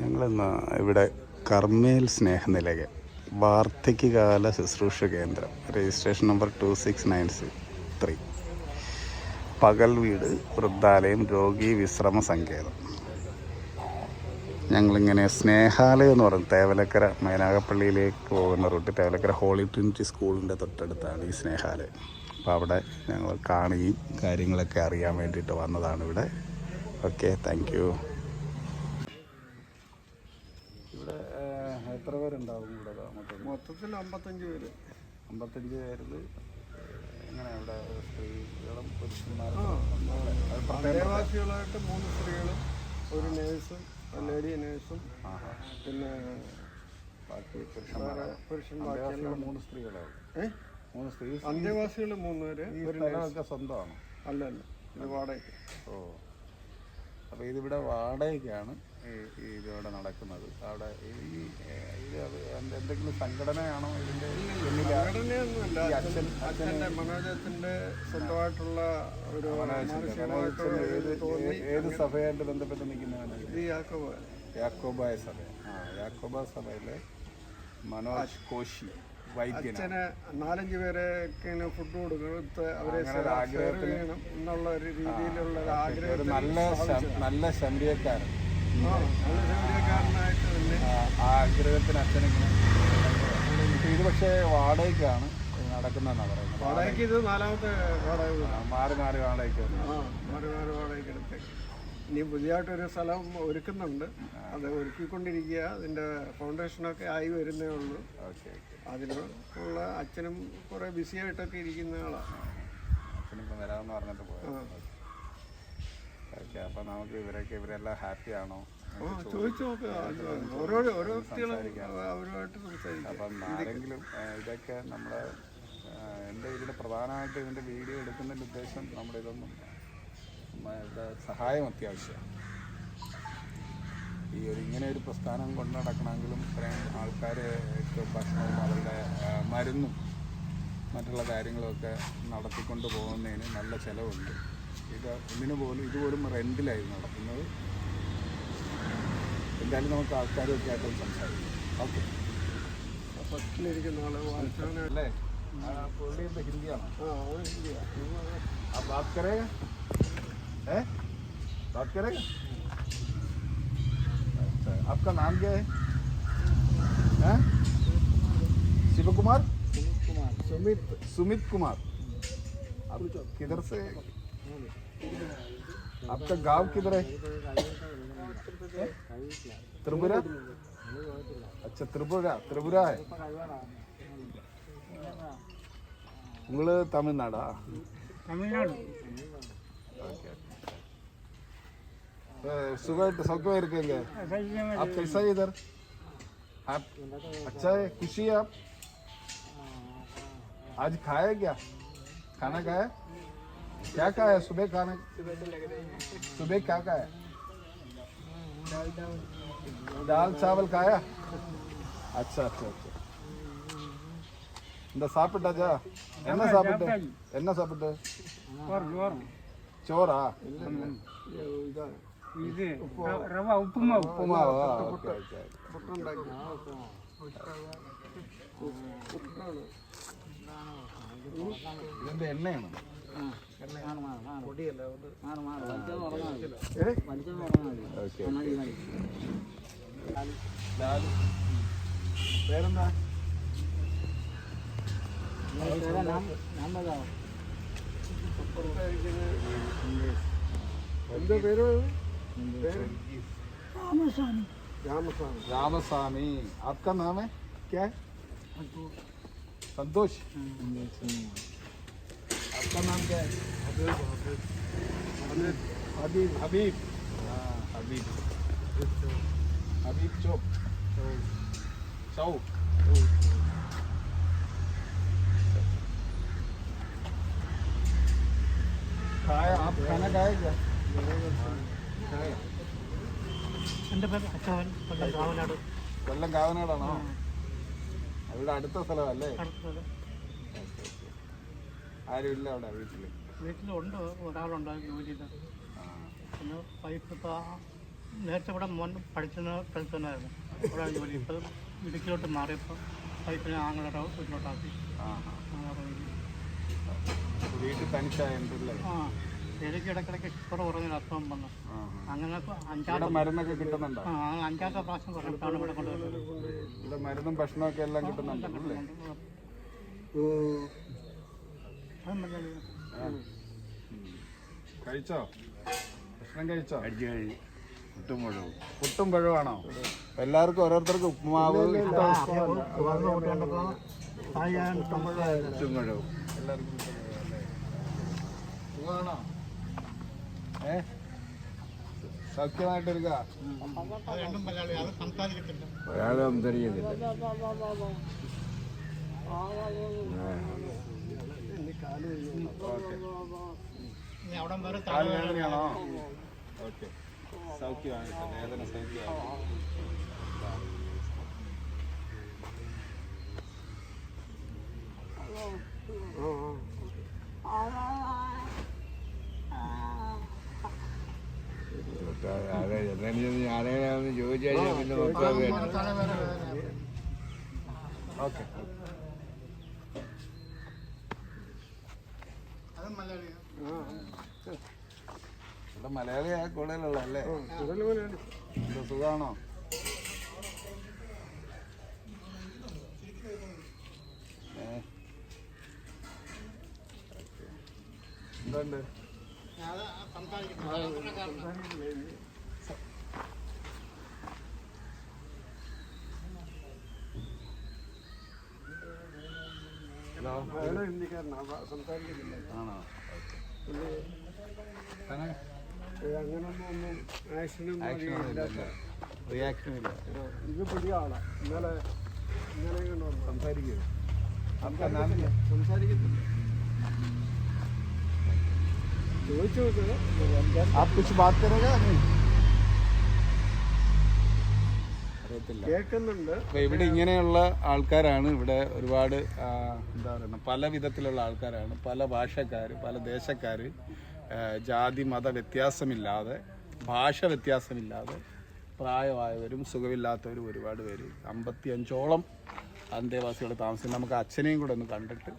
ഞങ്ങളിന്ന് ഇവിടെ കർമ്മേൽ സ്നേഹനിലയം വാർദ്ധക്യകാല ശുശ്രൂഷ കേന്ദ്രം registration number two six nine three. പകൽ വീട് വൃദ്ധാലയം രോഗി വിശ്രമ സങ്കേതം. ഞങ്ങളിങ്ങനെ സ്നേഹാലയം എന്ന് പറയും തേവലക്കര മേനാഗപ്പള്ളിയിലേക്ക് പോകുന്ന റൂട്ട് തേവലക്കര ഹോളി ട്രിനിറ്റി സ്കൂളിന്റെ തൊട്ടടുത്താണ് ഈ സ്നേഹാലയം. അപ്പോൾ അവിടെ ഞങ്ങൾ കാണുകയും കാര്യങ്ങളൊക്കെ അറിയാൻ വേണ്ടിയിട്ട് വന്നതാണ് ഇവിടെ. ഓക്കെ താങ്ക് യു ഇവിടെ എത്ര പേരുണ്ടാവും ഇവിടെ മൊത്തം മൊത്തത്തിൽ? അമ്പത്തഞ്ച് പേര്. അമ്പത്തഞ്ച് പേരിൽ എങ്ങനെ ഇവിടെ സ്ത്രീകളും പുരുഷന്മാരും? മൂന്ന് സ്ത്രീകളും ഒരു നേഴ്സും ലേഡി നേഴ്സും പിന്നെ ബാക്കി പുരുഷന്മാരെ? പുരുഷന്മാരെ മൂന്ന് സ്ത്രീകളാവും. ഏ? മൂന്ന് സ്ത്രീ അന്തേവാസികൾ മൂന്ന് പേര് ഒരു സ്വന്തമാണ്? അല്ല അല്ല ഇത് വാടകയ്ക്ക്. ഓ. അപ്പോൾ ഇതിവിടെ വാടകയ്ക്കാണ്. ഇതിവിടെ നടക്കുന്നത്. അവിടെ ഈ ഇത് എന്തെങ്കിലും സംഘടനയാണോ ഇതിന്റെ അച്ഛന്റെ മനോജത്തിന്റെ സ്വന്തമായിട്ടുള്ള ഒരു ഏത് സഭയായിട്ട് ബന്ധപ്പെട്ട് നിൽക്കുന്നവനാണ് യാക്കോബ യാക്കോബായ സഭ. ആ യാക്കോബ സഭയിലെ മനോജ് കോശി അച്ഛന് നാലഞ്ച് പേരെ ഫുഡ് കൊടുത്ത് അവരെ എന്നുള്ള ഒരു രീതിയിലുള്ള നല്ല നല്ല ശമ്പരിയക്കാരൻ ആഗ്രഹത്തിന് അച്ഛനിങ്ങനെ ഇത് പക്ഷേ വാടകയ്ക്കാണ് നടക്കുന്നതെന്നാണ് പറയുന്നത്. വാടകയ്ക്ക് ഇത് നാലാമത്തെ വാടക വീടാ. മാറി മാറി വാടകയ്ക്ക് മാറി മാറി വാടകയ്ക്ക് എടുത്തേക്ക് ഇനി പുതിയതായിട്ടൊരു സ്ഥലം ഒരുക്കുന്നുണ്ട്. അത് ഒരുക്കിക്കൊണ്ടിരിക്കുക. അതിന്റെ ഫൗണ്ടേഷനൊക്കെ ആയി വരുന്നേ ഉള്ളൂ. ഉള്ള അച്ഛനും കുറേ ബിസി ആയിട്ടൊക്കെ ഇരിക്കുന്ന ആളാണ് അച്ഛനിപ്പം വരാമെന്ന് പറഞ്ഞിട്ട് പോയത്. ഓക്കെ അപ്പൊ നമുക്ക് ഇവരൊക്കെ ഇവരെല്ലാം ഹാപ്പി ആണോ? ചോദിച്ചു നോക്കുക ഓരോ ഓരോ വ്യക്തികളും അവരുമായിട്ട് സംസാരിക്കുക അപ്പം ആരെങ്കിലും ഇതൊക്കെ നമ്മുടെ എന്റെ എന്റെ ഇതിൽ പ്രധാനമായിട്ട് ഇതിന്റെ വീഡിയോ എടുക്കുന്നതിന്റെ ഉദ്ദേശം നമ്മുടെ ഇതൊന്നും സഹായം അത്യാവശ്യമാണ് ഈ ഒരു ഇങ്ങനെ ഒരു പ്രസ്ഥാനം കൊണ്ടു നടക്കണമെങ്കിലും ഇത്രയും ആൾക്കാർ ഭക്ഷണവും അവരുടെ മരുന്നും മറ്റുള്ള കാര്യങ്ങളൊക്കെ നടത്തിക്കൊണ്ട് പോകുന്നതിന് നല്ല ചിലവുണ്ട്. ഇത് ഇതിന് പോലും ഇതുപോലും റെൻറ്റിലായിരുന്നു നടത്തുന്നത് എന്തായാലും നമുക്ക് ആൾക്കാരൊക്കെ ആയിട്ട് സംസാരിക്കാം ഓക്കെ ഫസ്റ്റിലിരിക്കുന്ന ആള് വായിച്ചാണ് അല്ലേ ആ, പുള്ളി എന്താ ഹിന്ദിയാണോ ആ അത് ശരിയാ. आप बात करेगा है बात करेगा अच्छा आपका नाम क्या है हैं? शिव कुमार സുമിത് सुमित कुमार आप किधर से आपका गाँव किधर है? त्रिपुरा? अच्छा त्रिपुरा त्रिपुरा है। तमिलनाडा सुबह आप कैसा है इधर आप अच्छा है खुशी है आप आज खाए क्या खाना खाया क्या खाया सुबह खाना सुबह क्या खाया दाल चावल खाया अच्छा अच्छा अच्छा இந்த சாப்பிட்டாச்சா என்ன சாப்பிட்டு என்ன சாப்பிட்டு சோறா ഇതാണ് ഇത് റവ ഉപ്പുമാവ് ഉപ്പുമാവാ ഓക്കെ ഓക്കെ പുട്ടുണ്ടാക്കി പുട്ടാണ് ഇതിന്റെ എണ്ണയാണ് പൊടിയല്ല അത് ഓക്കെ പേരെന്താ എന്താ പേര് പേര് രാമസ്വാമി रामस्वामी आपका नाम है क्या है संतोष आपका नाम क्या है हबीब हबीब हाँ हबीब हबीब चौक चौक खाया आप खाना खाए क्या खाया എൻ്റെ പേര് അച്ചവൻ കൊല്ലം കാവനാട് കൊല്ലം കാവനാടാണോ അവിടെ അടുത്ത സ്ഥലമല്ലേ അടുത്തത് ആരും ഇല്ല അവിടെ വീട്ടിൽ വീട്ടിലുണ്ട് ഒരാളുണ്ട് ജോലിയില്ല പിന്നെ വൈഫ് ഇപ്പോൾ നേരത്തെ ഇവിടെ മോൻ പഠിച്ചിരുന്ന സ്ഥലത്ത് തന്നെയായിരുന്നു. അവിടെ ജോലി ഇപ്പോൾ ഇടുക്കിയിലോട്ട് മാറിയപ്പോൾ വൈഫിനെ ആങ്ങളുടെ വീട്ടിലോട്ടാക്കി. വീട്ടിൽ തനിച്ചായല്ലേ ആ എനിക്ക് ഇടയ്ക്കിടയ്ക്ക് ഷുഗർ കുറഞ്ഞ അസുഖം വന്നു. അങ്ങനെ ഇപ്പൊ അഞ്ചാമത്തെ മരുന്നൊക്കെ കിട്ടുന്നുണ്ടോ? ആ അഞ്ചാമത്തെ പ്രാവശ്യം കുറഞ്ഞിട്ടാണ് ഇവിടെ കൊണ്ടുവരുന്നത്. ഇവിടെ മരുന്നും ഭക്ഷണമൊക്കെ എല്ലാം കിട്ടുന്നുണ്ട് അല്ലേ അത് മതി. കഴിച്ചോ? ഭക്ഷണം കഴിച്ചോ? അടിച്ചു കഴിഞ്ഞ് കുട്ടും മുഴുവൻ പുട്ടും പഴവാണോ എല്ലാവർക്കും ഓരോരുത്തർക്കും ഉപ്പുമാവ് പുട്ടും പഴവും. എല്ലാവർക്കും ഏ? സൗഖ്യമായിട്ടിരിക്ക? അത് രണ്ടും മലയാളി അത് സംസാരിക്കത്തില്ല ഒരാളും സംസാരിക്കുന്നില്ല ഓക്കെ ഇനി അവിടെ വരെ കാൽ വേദനയാണോ ഓക്കെ സൗഖ്യമായിട്ട് വേദന സൗഖ്യമായിട്ട് ആരെ എന്തെങ്കിലും ആരെങ്കിലും ചോദിച്ചു കഴിഞ്ഞാൽ പിന്നെ നോക്കാൻ ഓക്കെ അത് മലയാളി ഇവിടെ മലയാളിയാ കൂടുതലുള്ള അല്ലേ എന്താ സുഖാണോ? ഏ? എന്തുണ്ട് അത് സംസാരിക്കത്തില്ല ഹലോ അയാൾ ഹിന്ദിക്കാരനാണ് സംസാരിക്കുന്നില്ല ആണോ പുള്ളി തന്നെ ഏ, അങ്ങനൊന്നും ഒന്നും ആക്ഷനും ആക്ഷൻ ഒന്നുമില്ല റിയാക്ഷൻ ഇല്ല ഇത് പുതിയ ആളാ ഇന്നലെ ഇന്നലെ ഇങ്ങോട്ട് വന്നു സംസാരിക്കൂ സംസാരിക്കത്തില്ല സംസാരിക്കത്തില്ല ചോദിച്ചു നോക്ക് आप कुछ बात करेगा नहीं കേൾക്കുന്നുണ്ട്. അപ്പൊ ഇവിടെ ഇങ്ങനെയുള്ള ആൾക്കാരാണ് ഇവിടെ ഒരുപാട് എന്താ പറയുക പല വിധത്തിലുള്ള ആൾക്കാരാണ്. പല ഭാഷക്കാർ പല ദേശക്കാർ ജാതി മത വ്യത്യാസമില്ലാതെ ഭാഷ വ്യത്യാസമില്ലാതെ പ്രായമായവരും സുഖമില്ലാത്തവരും ഒരുപാട് പേര്. അമ്പത്തി അഞ്ചോളം അന്തേവാസികൾ താമസിക്കുന്നത് നമുക്ക് അച്ഛനെയും കൂടെ ഒന്ന് കണ്ടിട്ട്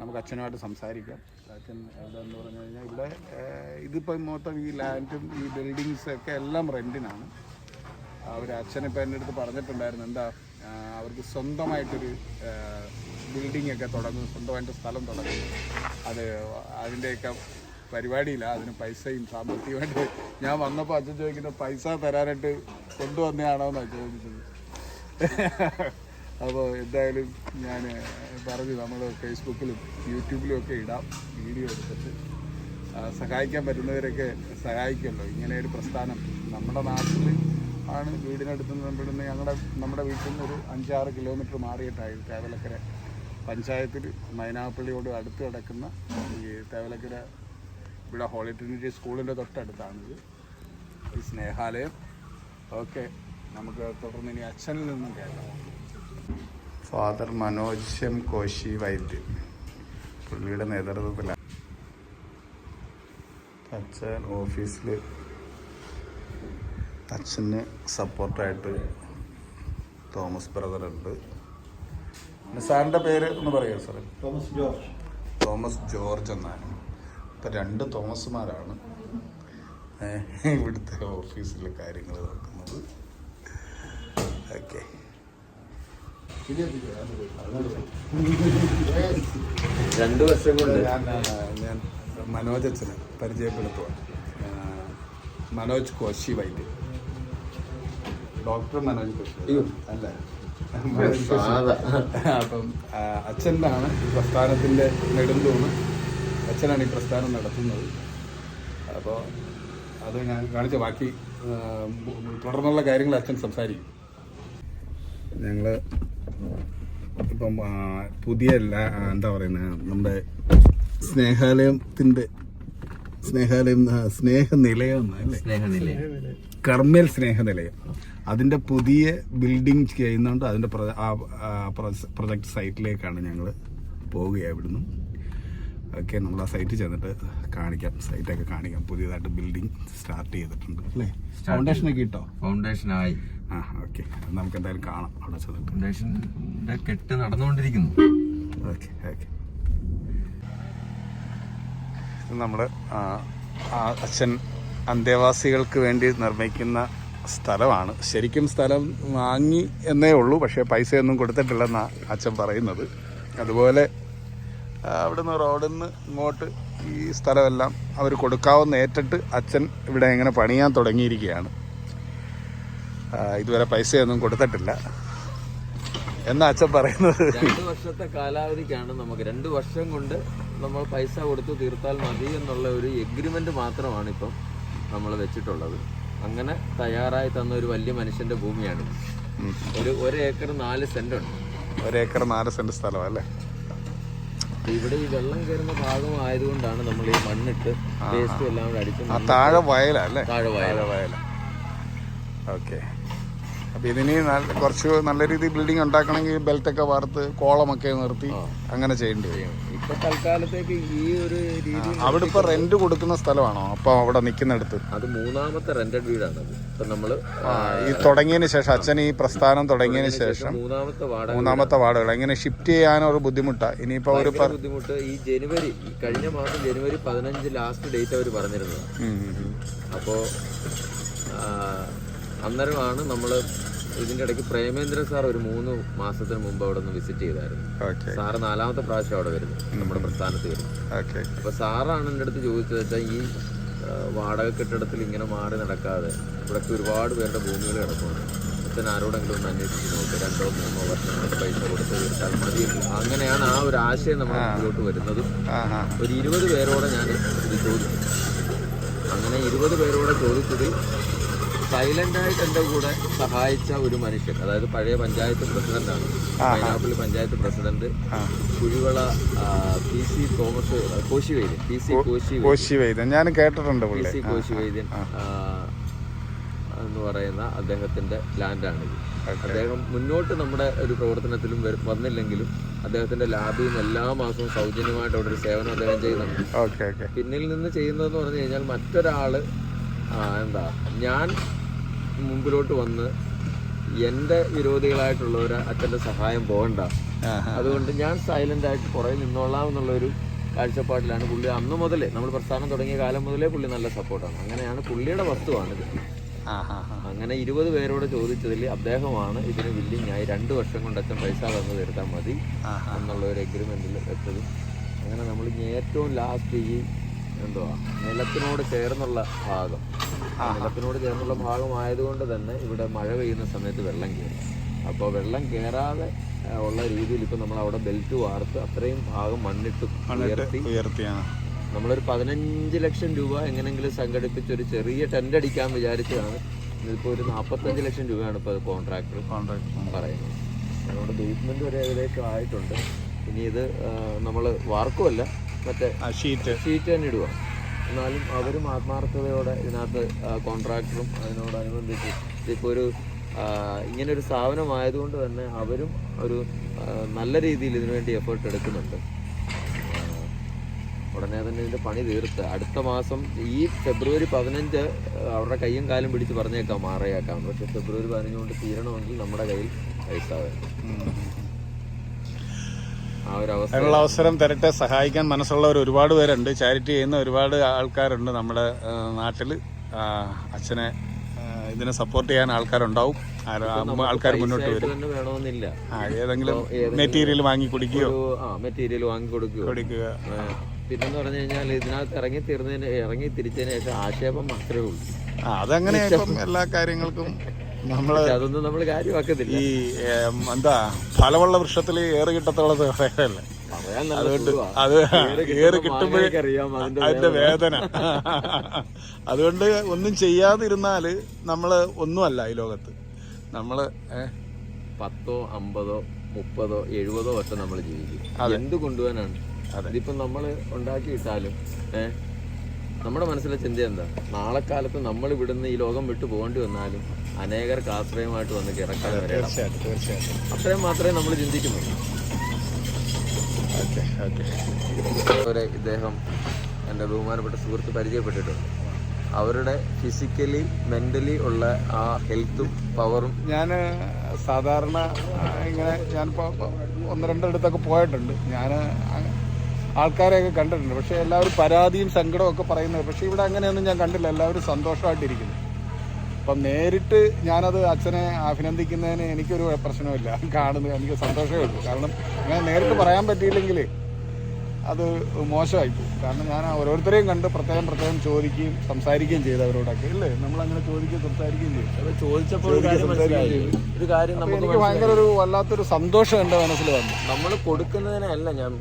നമുക്ക് അച്ഛനുമായിട്ട് സംസാരിക്കാം. അച്ഛൻ എന്ന് പറഞ്ഞു കഴിഞ്ഞാൽ ഇവിടെ ഇതിപ്പോൾ മൊത്തം ഈ ലാൻഡും ഈ ബിൽഡിങ്സൊക്കെ എല്ലാം റെന്റിനാണ് അവർ അച്ഛനിപ്പോൾ എന്റെ അടുത്ത് പറഞ്ഞിട്ടുണ്ടായിരുന്നു എന്താ അവർക്ക് സ്വന്തമായിട്ടൊരു ബിൽഡിംഗ് ഒക്കെ തുടങ്ങും സ്വന്തമായിട്ട് സ്ഥലം തുടങ്ങും. അത് അതിന്റെയൊക്കെ പരിപാടിയില്ല അതിന് പൈസയും സാമ്പത്തികമായിട്ട്. ഞാൻ വന്നപ്പോൾ അച്ഛൻ ചോദിക്കുന്ന പൈസ തരാനായിട്ട് കൊണ്ടുവന്നതാണോ എന്നാണ് ചോദിച്ചത്. അപ്പോൾ എന്തായാലും ഞാൻ പറഞ്ഞു നമ്മൾ ഫേസ്ബുക്കിലും യൂട്യൂബിലും ഒക്കെ ഇടാം വീഡിയോ എടുത്തിട്ട്. സഹായിക്കാൻ പറ്റുന്നവരൊക്കെ സഹായിക്കുമല്ലോ ഇങ്ങനെ ഒരു പ്രസ്ഥാനം നമ്മുടെ നാട്ടിൽ ആണ് വീടിനടുത്ത് നിന്ന് ഞങ്ങളുടെ നമ്മുടെ വീട്ടിൽ നിന്ന് ഒരു അഞ്ചാറ് കിലോമീറ്റർ മാറിയിട്ടായി തേവലക്കര പഞ്ചായത്തിൽ മൈനാപ്പള്ളിയോട് അടുത്ത് കിടക്കുന്ന ഈ തേവലക്കര ഇവിടെ ഹോളി ട്രിനിറ്റി സ്കൂളിന്റെ തൊട്ടടുത്താണിത്. ഈ സ്നേഹാലയം. ഓക്കെ നമുക്ക് തുടർന്ന് ഇനി അച്ഛനിൽ നിന്നും കേൾക്കാം. Father Manoj M Koshy Vaidyan. പുള്ളിയുടെ നേതൃത്വത്തിലാണ്. അച്ഛൻ ഓഫീസിൽ അച്ഛന് സപ്പോർട്ടായിട്ട് തോമസ് ബ്രദർ ഉണ്ട് പിന്നെ സാറിന്റെ പേര് ഒന്ന് പറയുക സാറേ. തോമസ് ജോർജ്. തോമസ് ജോർജ് എന്നാണ്. ഇപ്പം രണ്ട് തോമസുമാരാണ്. ഇവിടുത്തെ ഓഫീസിലെ കാര്യങ്ങൾ നോക്കുന്നത്. ഓക്കെ. രണ്ട് വർഷം കൊണ്ട്. ഞാൻ ഞാൻ മനോജ് അച്ഛനെ പരിചയപ്പെടുത്തുക മനോജ് കോശി വൈദ്യൻ. ഡോക്ടർ മനോജ് കോശി അല്ല? സാധാ. അപ്പം അച്ഛന്റെ അച്ഛനാണ് ഈ പ്രസ്ഥാനത്തിന്റെ നെടുന്തൂണ്. അച്ഛനാണ് ഈ പ്രസ്ഥാനം നടത്തുന്നത്. അപ്പോൾ അത് ഞാൻ കാണിച്ച. ബാക്കി തുടർന്നുള്ള കാര്യങ്ങൾ അച്ഛൻ സംസാരിക്കും. ഞങ്ങൾ ഇപ്പം പുതിയ എന്താ പറയുന്നത് നമ്മുടെ സ്നേഹാലയത്തിന്റെ സ്നേഹാലയം സ്നേഹനിലയം സ്നേഹനിലയം. കർമ്മൽ സ്നേഹനിലയം. അതിന്റെ പുതിയ ബിൽഡിംഗ് ചെയ്യുന്നുണ്ട് അതിന്റെ പ്രൊജക്ട് സൈറ്റിലേക്കാണ് ഞങ്ങൾ പോവുകയാണ് ഇവിടുന്ന്. ഓക്കെ നമ്മൾ ആ സൈറ്റ് ചെന്നിട്ട് കാണിക്കാം. സൈറ്റൊക്കെ കാണിക്കാം. പുതിയതായിട്ട് ബിൽഡിംഗ് സ്റ്റാർട്ട് ചെയ്തിട്ടുണ്ട് അല്ലേ? ഫൗണ്ടേഷൻ ഒക്കെ ഇട്ടോ? ഫൗണ്ടേഷനായി ആ ഓക്കെ നമുക്ക് എന്തായാലും കാണാം അവിടെ ചെന്നിട്ട്. ഫൗണ്ടേഷന്റെ കെട്ട് നടന്നുകൊണ്ടിരിക്കുന്നു. ഓക്കെ ഓക്കെ ഇത് നമ്മൾ അച്ഛൻ അന്തേവാസികൾക്ക് വേണ്ടി നിർമ്മിക്കുന്ന സ്ഥലമാണ്. ശരിക്കും സ്ഥലം വാങ്ങി എന്നേ ഉള്ളൂ പക്ഷേ പൈസയൊന്നും കൊടുത്തിട്ടില്ലെന്നാണ് അച്ഛൻ പറയുന്നത്. അതുപോലെ അവിടുന്ന് റോഡിൽ നിന്ന് ഇങ്ങോട്ട് ഈ സ്ഥലമെല്ലാം അവർ കൊടുക്കാവുന്ന ഏറ്റിട്ട് അച്ഛൻ ഇവിടെ എങ്ങനെ പണിയാൻ തുടങ്ങിയിരിക്കുകയാണ്. ഇതുവരെ പൈസയൊന്നും കൊടുത്തിട്ടില്ല. എന്നാ അച്ഛൻ പറയുന്നത്? രണ്ട് വർഷത്തെ കാലാവധിക്കാണ് നമുക്ക്. രണ്ട് വർഷം കൊണ്ട് നമ്മൾ പൈസ കൊടുത്ത് തീർത്താൽ മതി എന്നുള്ള ഒരു എഗ്രിമെന്റ് മാത്രമാണ് ഇപ്പം നമ്മൾ വെച്ചിട്ടുള്ളത്. അങ്ങനെ തയ്യാറായി തന്ന ഒരു വലിയ മനുഷ്യന്റെ ഭൂമിയാണ് ഒരു ഒരു ഏക്കർ നാല് സെന്റ് ഉണ്ട്. ഒരേക്കർ നാല് സെന്റ് സ്ഥലം അല്ലേ? ഇവിടെ ഈ വെള്ളം കയറുന്ന ഭാഗം ആയതുകൊണ്ടാണ് നമ്മൾ ഈ മണ്ണിട്ട് വേസ്റ്റ് എല്ലാം കൂടെ അടിച്ച് ആ താഴെ വയലല്ലേ താഴെ വയല. വയല. ഓക്കെ അപ്പൊ ഇതിന് നല്ല- കുറച്ച് നല്ല രീതിയിൽ ബിൽഡിംഗ് ഉണ്ടാക്കണമെങ്കിൽ ബെൽറ്റൊക്കെ വാർത്ത് കോളമൊക്കെ നിർത്തി അങ്ങനെ ചെയ്യേണ്ടി വരും. ഇപ്പൊ തൽക്കാലത്തേക്ക് ഈ ഒരു രീതി അവിടെ ഇപ്പൊ റെന്റ് കൊടുക്കുന്ന സ്ഥലമാണോ? അപ്പൊ അവിടെ നിൽക്കുന്നിടത്ത് അത് മൂന്നാമത്തെ റെന്റഡ് വീടാണ് ഇപ്പൊ നമ്മൾ ഈ തുടങ്ങിയതിന് ശേഷം അച്ഛൻ ഈ പ്രസ്ഥാനം തുടങ്ങിയതിന് ശേഷം മൂന്നാമത്തെ വാടക മൂന്നാമത്തെ വാർഡുകൾ എങ്ങനെ ഷിഫ്റ്റ് ചെയ്യാനോ ഒരു ബുദ്ധിമുട്ടാ. ഇനിയിപ്പോ ഒരു ബുദ്ധിമുട്ട്. ഈ ജനുവരി കഴിഞ്ഞ മാസം ജനുവരി പതിനഞ്ച് ലാസ്റ്റ് ഡേറ്റ് അവർ പറഞ്ഞിരുന്നത്. അപ്പോൾ അന്നേരമാണ് നമ്മൾ ഇതിന്റെ ഇടയ്ക്ക് പ്രേമേന്ദ്രൻ സാർ ഒരു മൂന്ന് മാസത്തിന് മുമ്പ് അവിടെ നിന്ന് വിസിറ്റ് ചെയ്തായിരുന്നു. സാറ് നാലാമത്തെ പ്രാവശ്യം അവിടെ വരുന്നു. നമ്മുടെ പ്രസ്ഥാനത്ത് വരുന്നു. അപ്പൊ സാറാണ് എന്റെ അടുത്ത് ചോദിച്ചത് വെച്ചാൽ ഈ വാടക കെട്ടിടത്തിൽ ഇങ്ങനെ മാറി നടക്കാതെ ഇവിടൊക്കെ ഒരുപാട് പേരുടെ ഭൂമികൾ കിടക്കുന്നു അച്ഛൻ ആരോടെങ്കിലും ഒന്ന് അന്വേഷിച്ച് നോക്കുക രണ്ടോ മൂന്നോ വർഷങ്ങളുടെ പൈസ കൊടുത്ത് തീർത്താൽ മതി. അങ്ങനെയാണ് ആ ഒരു ആശയം നമ്മൾ മുന്നോട്ട് വരുന്നതും. ഒരു ഇരുപത് പേരോടെ ഞാൻ ഇത് ചോദിച്ചു. അങ്ങനെ ഇരുപത് പേരോടെ ചോദിച്ചതിൽ സൈലന്റായിട്ട് എന്റെ കൂടെ സഹായിച്ച ഒരു മനുഷ്യൻ അതായത് പഴയ പഞ്ചായത്ത് പ്രസിഡന്റാണ്. പൈനാപ്പിളി panchayat president കുഴിവള P C Thomas Koshy Vaidyan P C Koshy Vaidyan Koshy Vaidyan ഞാൻ കേട്ടിട്ടുണ്ട് പി സി കോശി വൈദ്യൻ ആ, എന്ന് പറയുന്ന അദ്ദേഹത്തിന്റെ ലാൻഡാണിത്. അദ്ദേഹം മുന്നോട്ട് നമ്മുടെ ഒരു പ്രവർത്തനത്തിലും വന്നില്ലെങ്കിലും അദ്ദേഹത്തിന്റെ ലാബിൽ നിന്ന് എല്ലാ മാസവും സൗജന്യമായിട്ട് അവിടെ ഒരു സേവനം അദ്ദേഹം ചെയ്യുന്നുണ്ട്. പിന്നിൽ നിന്ന് ചെയ്യുന്നതെന്ന് പറഞ്ഞു കഴിഞ്ഞാൽ മറ്റൊരാൾ എന്താ ഞാൻ മുമ്പിലോട്ട് വന്ന് എന്റെ വിരോധികളായിട്ടുള്ളവർ അച്ഛന്റെ സഹായം പോകണ്ട. അതുകൊണ്ട് ഞാൻ സൈലന്റ് ആയിട്ട് പുറകെ നിന്നോളാം എന്നുള്ള ഒരു കാഴ്ചപ്പാടിലാണ് പുള്ളി അന്ന് മുതലേ നമ്മൾ പ്രസ്ഥാനം തുടങ്ങിയ കാലം മുതലേ പുള്ളി നല്ല സപ്പോർട്ടാണ്. അങ്ങനെയാണ് പുള്ളിയുടെ വസ്തുവാണിത് അങ്ങനെ ഇരുപത് പേരോട് ചോദിച്ചതിൽ അദ്ദേഹമാണ് ഇതിന് വില്ലിങ് ആയി രണ്ട് വർഷം കൊണ്ട് അച്ഛൻ പൈസ തന്നു തീർത്താൽ മതി എന്നുള്ള ഒരു എഗ്രിമെന്റിൽ വെച്ചതും അങ്ങനെ നമ്മൾ ഏറ്റവും ലാസ്റ്റ് ഈ എന്തുവാ നിലത്തിനോട് ചേർന്നുള്ള ഭാഗം. നിലത്തിനോട് ചേർന്നുള്ള ഭാഗമായതുകൊണ്ട് തന്നെ ഇവിടെ മഴ പെയ്യുന്ന സമയത്ത് വെള്ളം കയറും. അപ്പോൾ വെള്ളം കയറാതെ ഉള്ള രീതിയിൽ ഇപ്പം നമ്മൾ അവിടെ ബെൽറ്റ് വാർത്ത് അത്രയും ഭാഗം മണ്ണിട്ട് ഉയർത്തി. ഉയർത്തിയാണ്. നമ്മളൊരു പതിനഞ്ച് ലക്ഷം രൂപ എങ്ങനെങ്കിലും സംഘടിപ്പിച്ച് ഒരു ചെറിയ ടെന്റ് അടിക്കാൻ വിചാരിച്ചതാണ്. ഇതിപ്പോൾ ഒരു നാൽപ്പത്തഞ്ച് ലക്ഷം രൂപയാണ് ഇപ്പോൾ കോൺട്രാക്ടർ കോൺട്രാക്ടർ പറയുന്നത്. അതുകൊണ്ട് ബേസ്മെന്റ് ഒരു ഏകദേശം ആയിട്ടുണ്ട്. ഇനി ഇത് നമ്മൾ വാർക്കുമല്ല മറ്റേ ഷീറ്റ് ഷീറ്റ് തന്നെ ഇടുക എന്നാലും അവരും ആത്മാർത്ഥതയോടെ ഇതിനകത്ത് കോൺട്രാക്ടറും അതിനോടനുബന്ധിച്ച് ഇതിപ്പോൾ ഒരു ഇങ്ങനെ ഒരു സ്ഥാപനമായതുകൊണ്ട് തന്നെ അവരും ഒരു നല്ല രീതിയിൽ ഇതിനുവേണ്ടി എഫേർട്ട് എടുക്കുന്നുണ്ട്. ഉടനെ തന്നെ ഇതിന്റെ പണി തീർത്ത് അടുത്ത മാസം ഈ ഫെബ്രുവരി പതിനഞ്ച് അവരുടെ കയ്യും കാലും പിടിച്ച് പറഞ്ഞേക്കാം മാറിയേക്കാം പക്ഷെ ഫെബ്രുവരി പതിനഞ്ച് കൊണ്ട് തീരണമെങ്കിൽ നമ്മുടെ കയ്യിൽ പൈസ വേണം. അതിനുള്ള അവസരം തരട്ടെ. സഹായിക്കാൻ മനസ്സുള്ളവർ ഒരുപാട് പേരുണ്ട്. ചാരിറ്റി ചെയ്യുന്ന ഒരുപാട് ആൾക്കാരുണ്ട് നമ്മുടെ നാട്ടിൽ അച്ഛനെ ഇതിനെ സപ്പോർട്ട് ചെയ്യാൻ ആൾക്കാരുണ്ടാവും. ആൾക്കാർ മുന്നോട്ട് വരും. വേണമെന്നില്ല. ഏതെങ്കിലും മെറ്റീരിയൽ വാങ്ങി കുടിക്കുകയോ? മെറ്റീരിയൽ വാങ്ങി കൊടുക്കുകയോ. കുടിക്കുക. പിന്നെന്ന് പറഞ്ഞു കഴിഞ്ഞാൽ ഇതിനകത്ത് ഇറങ്ങി തീർന്നതിന് ഇറങ്ങി തിരിച്ചതിന് ശേഷം ആക്ഷേപം മാത്രമേ ഉള്ളൂ. അതങ്ങനെ എല്ലാ കാര്യങ്ങൾക്കും നമ്മൾ അതൊന്നും നമ്മൾ കാര്യമാക്കത്തില്ല. ഈ എന്താ ഫലമുള്ള വൃക്ഷത്തിൽ ഏറ് കിട്ടത്തുള്ളത് അല്ലേ അതുകൊണ്ട് അത് ഏറ് കിട്ടുമ്പോ കിട്ടുമ്പോഴേ അതിന്റെ വേദന. അതുകൊണ്ട് ഒന്നും ചെയ്യാതിരുന്നാൽ നമ്മൾ ഒന്നുമല്ല ഈ ലോകത്ത്. നമ്മൾ ഏ, പത്തോ അമ്പതോ മുപ്പതോ എഴുപതോ വർഷം നമ്മൾ ജീവിക്കും. എന്ത് കൊണ്ടുപോകാനാണ് അതെ. ഇതിപ്പം നമ്മൾ ഉണ്ടാക്കിയിട്ടാലും ഏ? നമ്മുടെ മനസ്സിലെ ചിന്ത എന്താ? നാളെ കാലത്ത് നമ്മൾ ഇവിടുന്ന് ഈ ലോകം വിട്ടു പോകേണ്ടി വന്നാലും അനേകർക്ക് ആശ്രയമായിട്ട് വന്ന് കിടക്കാൻ വരെ അത്രയും മാത്രമേ നമ്മൾ ചിന്തിക്കുന്നുള്ളൂ. അതുപോലെ ഇദ്ദേഹം എന്റെ ബഹുമാനപ്പെട്ട സുഹൃത്ത് പരിചയപ്പെട്ടിട്ടുണ്ട്. അവരുടെ ഫിസിക്കലി മെന്റലി ഉള്ള ആ ഹെൽത്തും പവറും ഞാൻ സാധാരണ ഇങ്ങനെ ഞാനിപ്പോൾ ഒന്ന് രണ്ടിടത്തൊക്കെ പോയിട്ടുണ്ട്. ഞാൻ ആൾക്കാരെയൊക്കെ കണ്ടിട്ടുണ്ട്. പക്ഷേ എല്ലാവരും പരാതിയും സങ്കടവും ഒക്കെ പറയുന്നത് പക്ഷേ ഇവിടെ അങ്ങനെയൊന്നും ഞാൻ കണ്ടില്ല. എല്ലാവരും സന്തോഷമായിട്ടിരിക്കുന്നു. അപ്പം നേരിട്ട് ഞാനത് അച്ഛനെ അഭിനന്ദിക്കുന്നതിന് എനിക്കൊരു പ്രശ്നമില്ല കാണുന്നത് എനിക്ക് സന്തോഷമേ ഉള്ളൂ. കാരണം ഞാൻ നേരിട്ട് പറയാൻ പറ്റിയില്ലെങ്കിൽ അത് മോശമായി പോകും കാരണം ഞാൻ ഓരോരുത്തരെയും കണ്ട് പ്രത്യേകം പ്രത്യേകം ചോദിക്കുകയും സംസാരിക്കുകയും ചെയ്തു അവരോടൊക്കെ. ഇല്ലേ? നമ്മളങ്ങനെ ചോദിക്കുകയും സംസാരിക്കുകയും ചെയ്തു. അത് ചോദിച്ചപ്പോൾ ഒരു കാര്യം മനസ്സിലായി. കാര്യം നമുക്ക് എനിക്ക് ഭയങ്കര ഒരു വല്ലാത്തൊരു സന്തോഷം എന്റെ മനസ്സിൽ വന്നു. നമ്മൾ കൊടുക്കുന്നതിനല്ല ഞാൻ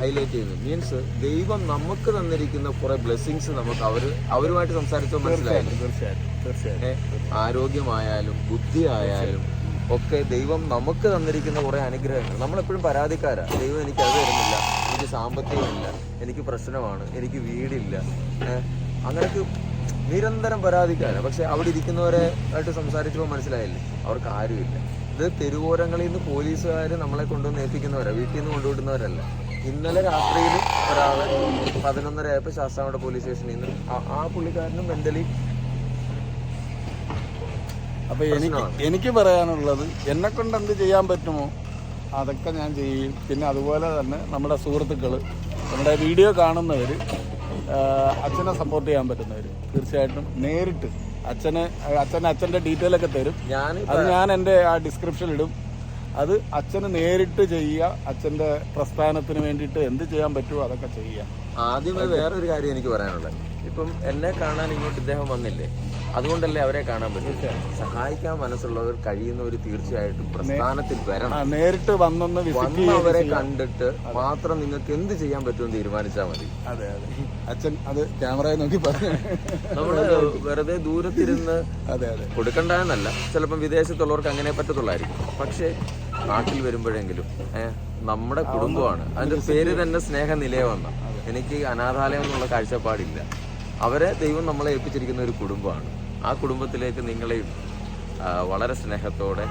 ഹൈലൈറ്റ് ചെയ്യുന്നത്. മീൻസ് ദൈവം നമുക്ക് തന്നിരിക്കുന്ന കുറെ ബ്ലെസ്സിങ്സ് നമുക്ക് അവർ അവരുമായിട്ട് സംസാരിച്ചോ മനസ്സിലായാലും തീർച്ചയായിട്ടും തീർച്ചയായിട്ടും ആരോഗ്യമായാലും ബുദ്ധി ആയാലും ഒക്കെ ദൈവം നമുക്ക് തന്നിരിക്കുന്ന കുറെ അനുഗ്രഹങ്ങൾ. നമ്മളെപ്പോഴും പരാതിക്കാരാണ് ദൈവം എനിക്ക് അത് തരുന്നില്ല. എനിക്ക് സാമ്പത്തികമില്ല. എനിക്ക് പ്രശ്നമാണ്. എനിക്ക് വീടില്ല. അങ്ങനെയൊക്കെ നിരന്തരം പരാതിക്കാരാണ് പക്ഷെ അവിടെ ഇരിക്കുന്നവരെ ആയിട്ട് സംസാരിച്ചപ്പോൾ മനസ്സിലായില്ലേ? അവർക്ക് ആരുമില്ല. ഇത് തെരുവോരങ്ങളിൽ നിന്ന് പോലീസുകാർ നമ്മളെ കൊണ്ടുവന്ന് ഏൽപ്പിക്കുന്നവരാണ് വീട്ടിൽ നിന്ന് കൊണ്ടുവിടുന്നവരല്ല. ഇന്നലെ രാത്രിയിൽ ഒരാൾ പതിനൊന്നര ആയപ്പോൾ ശാസ്താവട പോലീസ് സ്റ്റേഷനിൽ നിന്ന് ആ- ആ പുള്ളിക്കാരനും മെന്റലി അപ്പൊ എനിക്ക് എനിക്ക് പറയാനുള്ളത് എന്നെ കൊണ്ട് എന്ത് ചെയ്യാൻ പറ്റുമോ? അതൊക്കെ ഞാൻ ചെയ്യും. പിന്നെ അതുപോലെ തന്നെ നമ്മുടെ സുഹൃത്തുക്കൾ നമ്മുടെ വീഡിയോ കാണുന്നവർ അച്ഛനെ സപ്പോർട്ട് ചെയ്യാൻ പറ്റുന്നവർ തീർച്ചയായിട്ടും നേരിട്ട് അച്ഛന് അച്ഛൻ അച്ഛന്റെ ഡീറ്റെയിൽ ഒക്കെ തരും. ഞാൻ അത് ഞാൻ എന്റെ ആ ഡിസ്ക്രിപ്ഷൻ ഇടും. അത് അച്ഛന് നേരിട്ട് ചെയ്യുക അച്ഛന്റെ പ്രസ്ഥാനത്തിന് വേണ്ടിയിട്ട് എന്ത് ചെയ്യാൻ പറ്റുമോ അതൊക്കെ ചെയ്യുക. ആദ്യമേ വേറൊരു കാര്യം എനിക്ക് പറയാനുള്ളത്. ഇപ്പം എന്നെ കാണാൻ ഇങ്ങോട്ട് ഇദ്ദേഹം വന്നില്ലേ? അതുകൊണ്ടല്ലേ അവരെ കാണാൻ പറ്റും. സഹായിക്കാൻ മനസ്സുള്ളവർ കഴിയുന്നവർ തീർച്ചയായിട്ടും പ്രസ്ഥാനത്തിൽ വരണം. നേരിട്ട് വന്നൊന്ന് വന്നവരെ കണ്ടിട്ട് മാത്രം നിങ്ങൾക്ക് എന്ത് ചെയ്യാൻ പറ്റുമെന്ന് തീരുമാനിച്ചാൽ മതി. അതെ അതെ. അച്ഛൻ അത് ക്യാമറയെ നോക്കി പറഞ്ഞു. നമ്മൾ വെറുതെ ദൂരത്തിരുന്ന് അതെ അതെ. കൊടുക്കണ്ടെന്നല്ല. ചിലപ്പം വിദേശത്തുള്ളവർക്ക് അങ്ങനെ പറ്റത്തുള്ളായിരിക്കും. പക്ഷേ നാട്ടിൽ വരുമ്പോഴെങ്കിലും നമ്മുടെ കുടുംബമാണ്. അതിന്റെ പേര് തന്നെ സ്നേഹനിലയമെന്ന എനിക്ക് അനാഥാലയം എന്നുള്ള കാഴ്ചപ്പാടില്ല. അവരെ ദൈവം നമ്മളെ ഏൽപ്പിച്ചിരിക്കുന്ന ഒരു കുടുംബമാണ്. ആ കുടുംബത്തിലേക്ക് നിങ്ങളെയും വളരെ സ്നേഹത്തോടെ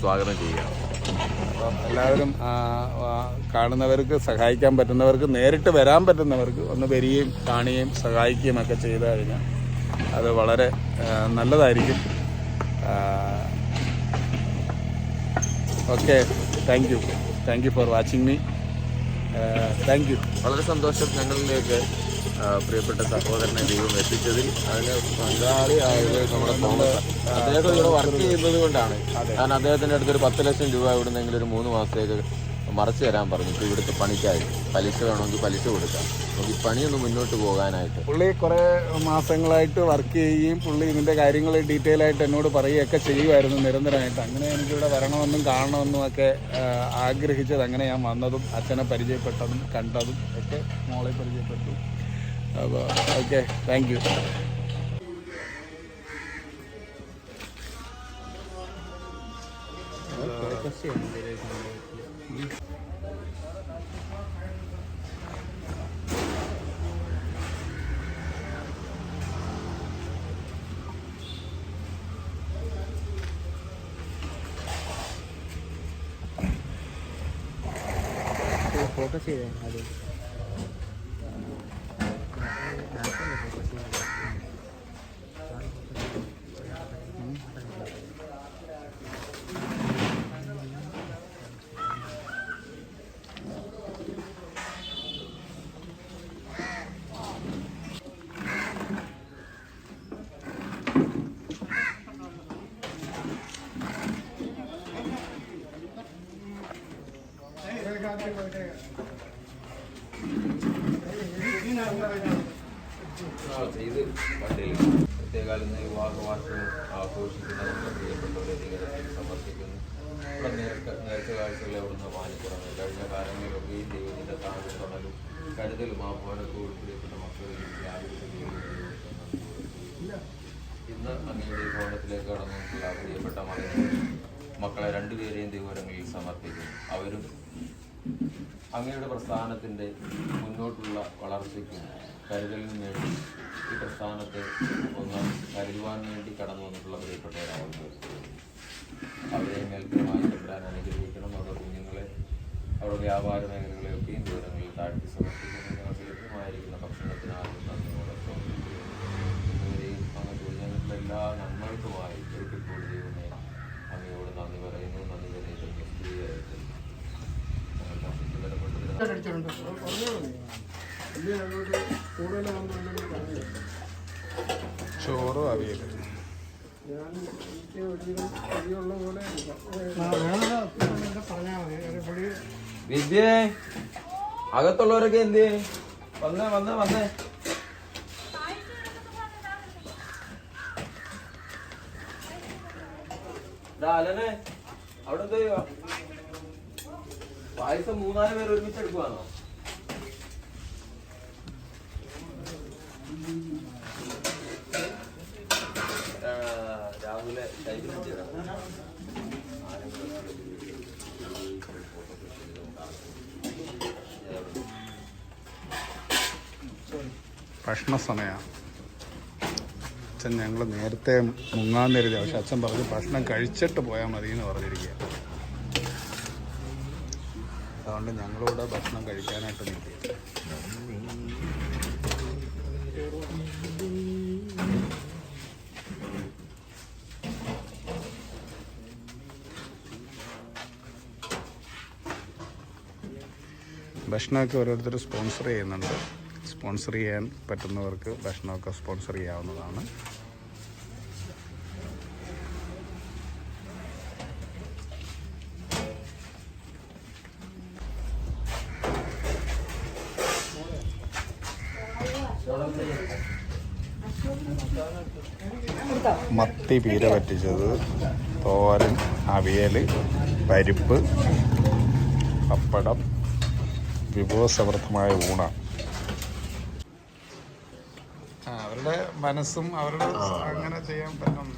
സ്വാഗതം ചെയ്യുകയാണ് എല്ലാവരും കാണുന്നവർക്ക് സഹായിക്കാൻ പറ്റുന്നവർക്ക് നേരിട്ട് വരാൻ പറ്റുന്നവർക്ക് ഒന്ന് വരികയും കാണുകയും സഹായിക്കുകയും ഒക്കെ ചെയ്തു കഴിഞ്ഞാൽ അത് വളരെ നല്ലതായിരിക്കും. Okay thank you thank you for watching me thank you വളരെ സന്തോഷം ഞങ്ങളിലേക്ക് പ്രിയപ്പെട്ട സഹോദരനെ ദൈവം എത്തിച്ചതിൽ അതിന് പങ്കാളിയായത് നമ്മുടെ തോമസ്. അദ്ദേഹം ഇവിടെ വർക്ക് ചെയ്യുന്നത് കൊണ്ടാണ്. ഞാൻ അദ്ദേഹത്തിന്റെ അടുത്ത് ഒരു പത്ത് ലക്ഷം രൂപ ഇവിടുന്നെങ്കിലും ഒരു മൂന്ന് മാസത്തേക്ക് മറച്ചു തരാൻ പറഞ്ഞു. ഇപ്പോൾ ഇവിടുത്തെ പണിക്കായി. പലിശ വേണമെങ്കിൽ പലിശ കൊടുക്കാം. നമുക്ക് ഈ പണിയൊന്ന് മുന്നോട്ട് പോകാനായിട്ട്. പുള്ളി കുറേ മാസങ്ങളായിട്ട് വർക്ക് ചെയ്യുകയും പുള്ളി ഇതിന്റെ കാര്യങ്ങൾ ഡീറ്റെയിൽ ആയിട്ട് എന്നോട് പറയുകയൊക്കെ ചെയ്യുമായിരുന്നു നിരന്തരമായിട്ട്. അങ്ങനെ എനിക്കിവിടെ വരണമെന്നും കാണണമെന്നും ഒക്കെ ആഗ്രഹിച്ചത് അങ്ങനെ ഞാൻ വന്നതും അച്ഛനെ പരിചയപ്പെട്ടതും കണ്ടതും ഒക്കെ മോളെ പരിചയപ്പെട്ടു. അപ്പോൾ ഓക്കെ താങ്ക് യു ഫോക്കസ് ചെയ്തേ അത് ചെയ്ത് വണ്ടിയിൽ പ്രത്യേകാലം വിവാഹ വാർഷികം ആഘോഷിക്കുന്ന നമ്മുടെ പ്രിയപ്പെട്ടവരെ ദൈവത്തിൽ സമർപ്പിക്കുന്നു ഇവിടെ നേർക്ക നേർച്ച കാഴ്ചകളെ അവിടുന്ന് മാനിക്കണം കഴിഞ്ഞ കാലങ്ങളിലൊക്കെ ദൈവത്തിന്റെ താഴെ തണലും കരുതലും ആ ഭവനക്ക് ഉൾപ്പെടെപ്പെട്ട മക്കളിൽ ഇന്ന് അങ്ങയുടെ ഭവനത്തിലേക്ക് കടന്നിട്ടുള്ള പ്രിയപ്പെട്ട മകനെ മക്കളെ രണ്ടുപേരെയും ദൈവരങ്ങളിൽ സമർപ്പിക്കുന്നു. അവരും അങ്ങയുടെ പ്രസ്ഥാനത്തിന്റെ മുന്നോട്ടുള്ള വളർച്ചയ്ക്കും കരുതലിനും വേണ്ടി ഈ പ്രസ്ഥാനത്തെ ഒന്ന് കരുതുവാൻ വേണ്ടി കടന്നു വന്നിട്ടുള്ള പ്രിയപ്പെട്ടവരാണ് അവരെ മേൽക്കരമായി തമ്പുരാൻ അനുഗ്രഹിക്കണം. അവരുടെ കുഞ്ഞുങ്ങളെ അവിടെ വ്യാപാര മേഖലകളെയൊക്കെയും വിവരങ്ങളിൽ താഴ്ത്തി സമർപ്പിക്കുന്ന. ഞങ്ങൾക്ക് ലഭ്യമായിരിക്കുന്ന ഭക്ഷണത്തിനാലും നന്ദിയോടൊപ്പം ഇന്നുവരെയും അങ്ങ് ഞങ്ങളുടെ എല്ലാ നന്മകൾക്കുമായി ഒരിക്കൽ കൂടി ദൈവമേ അങ്ങയോട് നന്ദി പറയുന്നു. നന്ദി പറയുന്നു സ്ത്രീയായിട്ട് ചോറും അവിയൽ ഞാൻ എനിക്ക് ശരിയുള്ള പോലെ പറഞ്ഞാൽ മതി. ഒരു പുളി വിദ്യേ അകത്തുള്ളവരൊക്കെ എന്ത് വന്നേ വന്നേ വന്നേ. അലനെ അവിടെ എന്ത് ചെയ്യുക പായസം മൂന്നാൽ പേര് ഒരുമിച്ച് എടുക്കുവാണോ? രാഹുലെ ടൈപ്പിൽ ചെയ്തതാണ് ഭക്ഷണ സമയമാണ് അച്ഛൻ ഞങ്ങൾ നേരത്തെ മുങ്ങാൻ നേരത്തെ പക്ഷെ അച്ഛൻ പറഞ്ഞു ഭക്ഷണം കഴിച്ചിട്ട് പോയാൽ മതി എന്ന് പറഞ്ഞിരിക്കുക അതുകൊണ്ട് ഞങ്ങളിവിടെ ഭക്ഷണം കഴിക്കാനായിട്ട് നിൽക്കുക ഭക്ഷണമൊക്കെ ഓരോരുത്തർ സ്പോൺസർ ചെയ്യുന്നുണ്ട്. സ്പോൺസർ ചെയ്യാൻ പറ്റുന്നവർക്ക് ഭക്ഷണമൊക്കെ സ്പോൺസർ ചെയ്യാവുന്നതാണ്. മത്തി പീര പറ്റിച്ചത് തോരൻ അവിയൽ പരിപ്പ് പപ്പടം വിഭവസമൃദ്ധമായ ഊണാണ് അവരുടെ മനസ്സും അവരുടെ അങ്ങനെ ചെയ്യാൻ പറ്റും